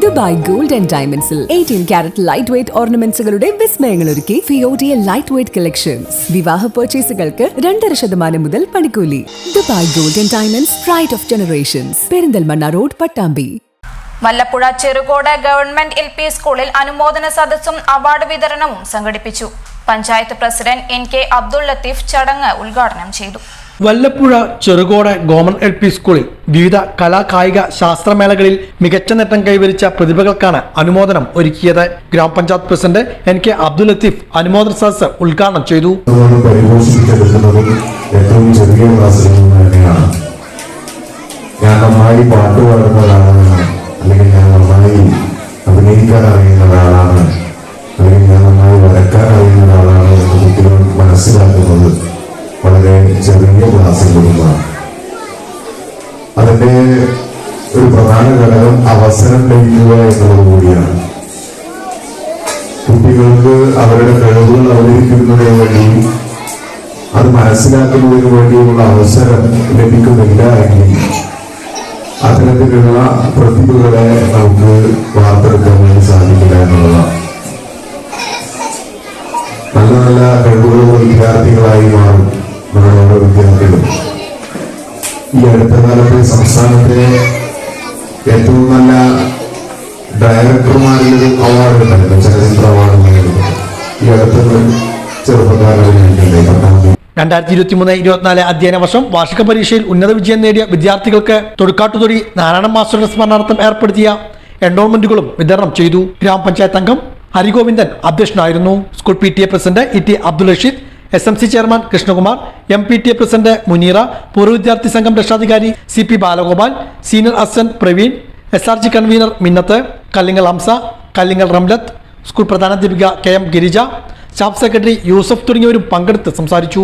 Dubai gold and ഡയമണ്ട്സിൽ eighteen carat light weight ഓർണമെന്റ്സുകളുടെ വിസ്മയങ്ങൾ ഒരുക്കി ഫിയോഡിയ ലൈറ്റ് വെയ്റ്റ് കളക്ഷൻസ് വിവാഹ പർച്ചേസുകൾക്ക് രണ്ടര ശതമാനം മുതൽ പണിക്കൂലി. Dubai gold and diamonds pride of generations Perinthalmanna road Pattambi. Vallappuzha Cherukode government L P സ്കൂളിൽ അനുമോദന സദസ്സും അവാർഡ് വിതരണവും സംഘടിപ്പിച്ചു. Panchayat president N K Abdul Latheef ചടങ്ങ് ഉദ്ഘാടനം ചെയ്തു. Vallappuzha Cherukode government L P സ്കൂളിൽ വിവിധ കലാകായിക ശാസ്ത്രമേളകളിൽ മികച്ച നേട്ടം കൈവരിച്ച പ്രതിഭകൾക്കാണ് അനുമോദനം ഒരുക്കിയത്. ഗ്രാമപഞ്ചായത്ത് president N K Abdul Latheef അനുമോദന സദസ് ഉദ്ഘാടനം ചെയ്തു. ഞാൻ ഞാൻ മനസ്സിലാക്കുന്നത്. വളരെ ചെറിയ ക്ലാസ്സിൽ നിന്നുമാണ് അതിന്റെ ഒരു പ്രധാന ഘടകം അവസരം ലഭിക്കുക എന്നുള്ളത് കൂടിയാണ്. കുട്ടികൾക്ക് അവരുടെ കഴിവുകൾ അവതരിപ്പിക്കുന്നതിന് വേണ്ടി അത് മനസ്സിലാക്കുന്നതിന് വേണ്ടിയുള്ള അവസരം ലഭിക്കുന്നില്ല എങ്കിൽ അത്തരത്തിലുള്ള പ്രതിഭകളെ നമുക്ക് വാർത്തെടുക്കാൻ വേണ്ടി സാധിക്കില്ല എന്നുള്ളതാണ്. നല്ല നല്ല കഴിവുകളുള്ള വിദ്യാർത്ഥികളായി മാറും. നമ്മുടെ ഓരോ വിദ്യാർത്ഥികളും ഈ അടുത്ത കാലത്ത് സംസ്ഥാനത്തെ ഏറ്റവും നല്ല ഡയറക്ടർമാരിൽ ഒരു അവാർഡ് ഉണ്ടായിരുന്നു ചലച്ചിത്ര അവാർഡ് ഈ അടുത്ത ചെറുപ്പക്കാരുടെ രണ്ടായിരത്തി ഇരുപത്തി മൂന്ന് ഇരുപത്തിനാല് അധ്യയന വർഷം വാർഷിക പരീക്ഷയിൽ ഉന്നത വിജയം നേടിയ വിദ്യാർത്ഥികൾക്ക് തൊടുക്കാട്ടുതൊടി നാരായണ മാസ്റ്റർ സ്മരണാർത്ഥം ഏർപ്പെടുത്തിയ എൻഡോൾമെന്റുകളും വിതരണം ചെയ്തു. ഗ്രാമപഞ്ചായത്ത് അംഗം ഹരിഗോവിന്ദൻ അധ്യക്ഷനായിരുന്നു. School P T A president E T Abdul Rasheed S M C chairman Krishnakumar M P T A president Muneera പൂർവ വിദ്യാർത്ഥി സംഘം രക്ഷാധികാരി C P Balagopal senior assistant Praveen S R G convener Minnath Kallingal Hamsa Kallingal Ramlath school പ്രധാനാധ്യാപിക K M Girija staff secretary Yusuf തുടങ്ങിയവരും പങ്കെടുത്ത് സംസാരിച്ചു.